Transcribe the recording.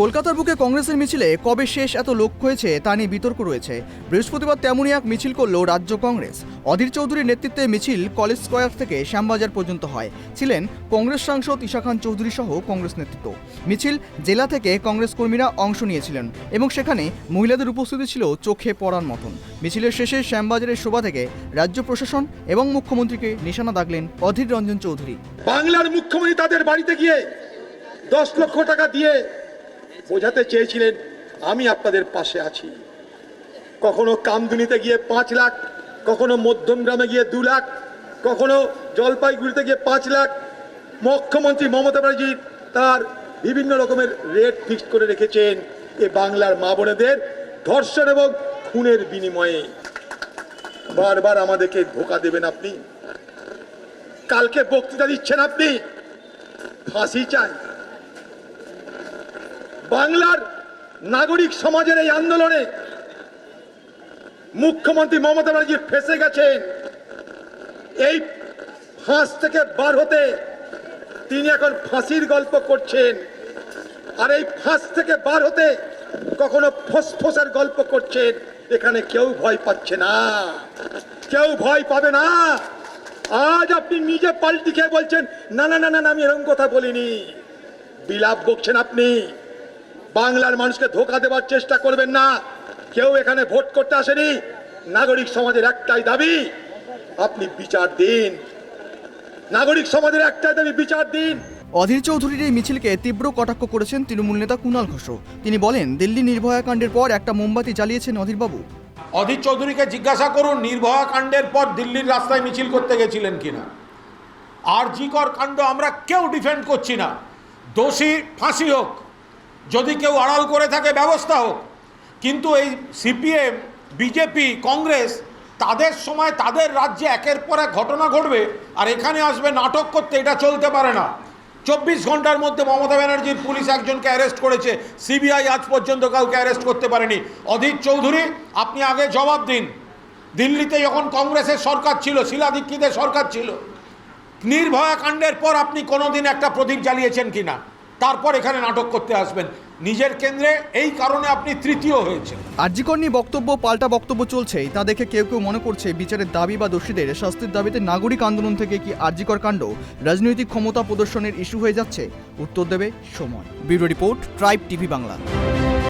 কলকাতার বুকে কংগ্রেসের মিছিলে কবে শেষ এত লোক হয়েছে তা নিয়ে বিতর্ক রয়েছে। বৃহস্পতিবার তেমনই এক মিছিল করল রাজ্য কংগ্রেস। অধীর চৌধুরীর নেতৃত্বে মিছিল কলেজ স্কোয়ার থেকে শ্যামবাজার পর্যন্ত হয়। ছিলেন কংগ্রেস সাংসদ ঈশা খান চৌধুরী সহ কংগ্রেস নেতৃত্ব। মিছিল জেলা থেকে কংগ্রেস কর্মীরা অংশ নিয়েছিলেন এবং সেখানে মহিলাদের উপস্থিতি ছিল চোখে পড়ার মতন। মিছিলের শেষে শ্যামবাজারের শোভা থেকে রাজ্য প্রশাসন এবং মুখ্যমন্ত্রীকে নিশানা দাগলেন অধীর রঞ্জন চৌধুরী। বাংলার মুখ্যমন্ত্রী তাদের বাড়িতে গিয়ে দশ লক্ষ টাকা দিয়ে বোঝাতে চেয়েছিলেন, আমি আপনাদের পাশে আছি। কখনো কামদুনিতে গিয়ে পাঁচ লাখ, কখনো মধ্যমগ্রামে গিয়ে দু লাখ, কখনো জলপাইগুড়িতে গিয়ে পাঁচ লাখ। মুখ্যমন্ত্রী মমতা ব্যানার্জি তার বিভিন্ন রকমের রেট ফিক্সড করে রেখেছেন এ বাংলার মা বোনেদের ধর্ষণ এবং খুনের বিনিময়ে। বারবার আমাদেরকে ধোকা দেবেন আপনি। কালকে বক্তৃতা দিচ্ছেন আপনি। ফাঁসি চাই। বাংলার নাগরিক সমাজের এই আন্দোলনে মুখ্যমন্ত্রী মমতা ব্যানার্জি ফেসে গেছেন এই ফাঁস থেকে বার হতে তিনি এখন ফাঁসির গল্প করছেন। আর এই ফাঁস থেকে বার হতে কখনো ফোসফোসের গল্প করছেন। এখানে কেউ ভয় পাচ্ছে না। কেউ ভয় পাবে না। আজ আপনি নিজে পাল্টি খেয়ে বলছেন না না না না, আমি এরকম কথা বলিনি। বিলাপ বকছেন আপনি। বাংলার মানুষকে ধোকা দেওয়ার চেষ্টা করবেন না। কেউ এখানে ভোট করতে আসেনি। নাগরিক সমাজের একটাই দাবি আপনি বিচার দিন। নাগরিক সমাজের একটাই দাবি বিচার দিন। অধীর চৌধুরীর এই মিছিলকে তীব্র কটাক্ষ করেছেন তৃণমূল নেতা কুণাল ঘোষ। তিনি বলেন দিল্লি নির্ভয়া কাণ্ডের পর একটা মোমবাতি জ্বালিয়েছেন অধীরবাবু। অধীর চৌধুরীকে জিজ্ঞাসা করুন নির্ভয়া কাণ্ডের পর দিল্লির রাস্তায় মিছিল করতে গেছিলেন কিনা? আর জিকর কাণ্ড আমরা কেউ ডিফেন্ড করছি না। দোষী ফাঁসি হোক। যদি কেউ আড়াল করে থাকে, ব্যবস্থা হোক। কিন্তু এই সিপিএম, বিজেপি, কংগ্রেস, তাদের সময় তাদের রাজ্যে একের পর এক ঘটনা ঘটবে, আর এখানে আসবে নাটক করতে, এটা চলতে পারে না। চব্বিশ ঘণ্টার মধ্যে মমতা ব্যানার্জির পুলিশ একজনকে অ্যারেস্ট করেছে। সিবিআই আজ পর্যন্ত কাউকে অ্যারেস্ট করতে পারেনি। অধীর চৌধুরী, আপনি আগে জবাব দিন। দিল্লিতে যখন কংগ্রেসের সরকার ছিল, শিলা দীক্ষিতের সরকার ছিল, নির্ভয়া কাণ্ডের পর আপনি কোনোদিন একটা প্রদীপ জ্বালিয়েছেন কিনা? তারপর এখানে নাটক করতে আসবেন। নিজের কেন্দ্রে এই কারণে আপনি তৃতীয় হয়েছেন। আর্জিকর নিয়ে বক্তব্য পাল্টা বক্তব্য চলছেই তা দেখে কেউ কেউ মনে করছে বিচারের দাবি বা দোষীদের শাস্তির দাবিতে নাগরিক আন্দোলন থেকে কি আর্জিকর কাণ্ড? রাজনৈতিক ক্ষমতা প্রদর্শনের ইস্যু হয়ে যাচ্ছে। উত্তর দেবে সময়। Bureau report tribe TV Bangla.